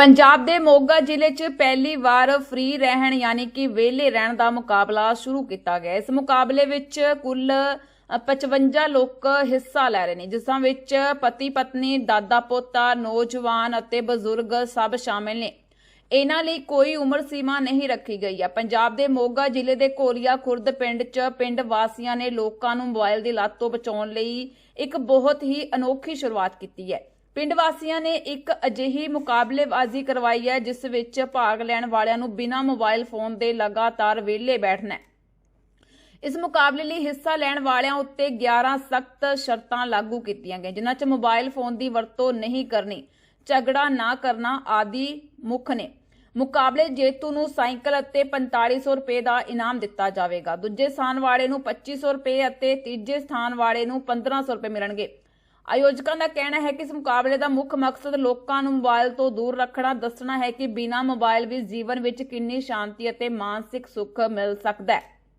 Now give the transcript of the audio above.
ਪੰਜਾਬ ਦੇ ਮੋਗਾ ਜ਼ਿਲ੍ਹੇ 'ਚ ਪਹਿਲੀ ਵਾਰ ਫ੍ਰੀ ਰਹਿਣ ਯਾਨੀ ਕਿ ਵਿਹਲੇ ਰਹਿਣ ਦਾ ਮੁਕਾਬਲਾ ਸ਼ੁਰੂ ਕੀਤਾ ਗਿਆ। ਇਸ ਮੁਕਾਬਲੇ ਵਿੱਚ ਕੁੱਲ ਅ, 55 ਲੋਕ ਹਿੱਸਾ ਲੈ ਰਹੇ ਨੇ ਜਿਸਾਂ ਵਿੱਚ ਪਤੀ ਪਤਨੀ ਦਾਦਾ ਪੋਤਾ ਨੌਜਵਾਨ ਅਤੇ ਬਜ਼ੁਰਗ ਸਭ ਸ਼ਾਮਿਲ ਨੇ। ਇਹਨਾਂ ਲਈ ਕੋਈ ਉਮਰ ਸੀਮਾ ਨਹੀਂ ਰੱਖੀ ਗਈ ਹੈ। ਪੰਜਾਬ ਦੇ ਮੋਗਾ ਜ਼ਿਲ੍ਹੇ ਦੇ ਕੋਲੀਆ ਖੁਰਦ ਪਿੰਡ 'ਚ ਪਿੰਡ ਵਾਸੀਆਂ ਨੇ ਲੋਕਾਂ ਨੂੰ ਮੋਬਾਈਲ ਦੀ ਲੱਤ ਤੋਂ ਬਚਾਉਣ ਲਈ ਇੱਕ ਬਹੁਤ ਹੀ ਅਨੋਖੀ ਸ਼ੁਰੂਆਤ ਕੀਤੀ ਹੈ। ਪਿੰਡ ਵਾਸੀਆਂ ਨੇ ਇੱਕ ਅਜਿਹੀ ਮੁਕਾਬਲੇਬਾਜ਼ੀ ਕਰਵਾਈ ਹੈ, ਜਿਸ ਵਿੱਚ ਭਾਗ ਲੈਣ ਵਾਲਿਆਂ ਨੂੰ ਬਿਨਾਂ ਮੋਬਾਈਲ ਫੋਨ ਦੇ ਲਗਾਤਾਰ ਵਿਹਲੇ ਬੈਠਣਾ ਹੈ। ਇਸ ਮੁਕਾਬਲੇ ਲਈ ਹਿੱਸਾ ਲੈਣ ਵਾਲਿਆਂ ਉੱਤੇ 11 ਸਖਤ ਸ਼ਰਤਾਂ ਲਾਗੂ ਕੀਤੀਆਂ ਗਈਆਂ, ਜਿਨ੍ਹਾਂ 'ਚ ਮੋਬਾਈਲ ਫੋਨ ਦੀ ਵਰਤੋਂ ਨਹੀਂ ਕਰਨੀ, ਝਗੜਾ ਨਾ ਕਰਨਾ ਆਦਿ ਮੁੱਖ ਨੇ। ਮੁਕਾਬਲੇ ਜੇਤੂ ਨੂੰ ਸਾਈਕਲ ਅਤੇ 4500 ਰੁਪਏ ਦਾ ਇਨਾਮ ਦਿੱਤਾ ਜਾਵੇਗਾ। ਦੂਜੇ ਸਥਾਨ ਵਾਲੇ ਨੂੰ 2500 ਰੁਪਏ ਅਤੇ ਤੀਜੇ ਸਥਾਨ ਵਾਲੇ ਨੂੰ 1500 ਰੁਪਏ ਮਿਲਣਗੇ। ਆਯੋਜਕਾਂ ਦਾ ਕਹਿਣਾ ਹੈ ਕਿ ਇਸ ਮੁਕਾਬਲੇ ਦਾ ਮੁੱਖ ਮਕਸਦ ਲੋਕਾਂ ਨੂੰ ਮੋਬਾਈਲ ਤੋਂ ਦੂਰ ਰੱਖਣਾ, ਦੱਸਣਾ ਹੈ ਕਿ ਬਿਨਾਂ ਮੋਬਾਈਲ ਵੀ ਜੀਵਨ ਵਿੱਚ ਕਿੰਨੀ ਸ਼ਾਂਤੀ ਅਤੇ ਮਾਨਸਿਕ ਸੁੱਖ ਮਿਲ ਸਕਦਾ ਹੈ।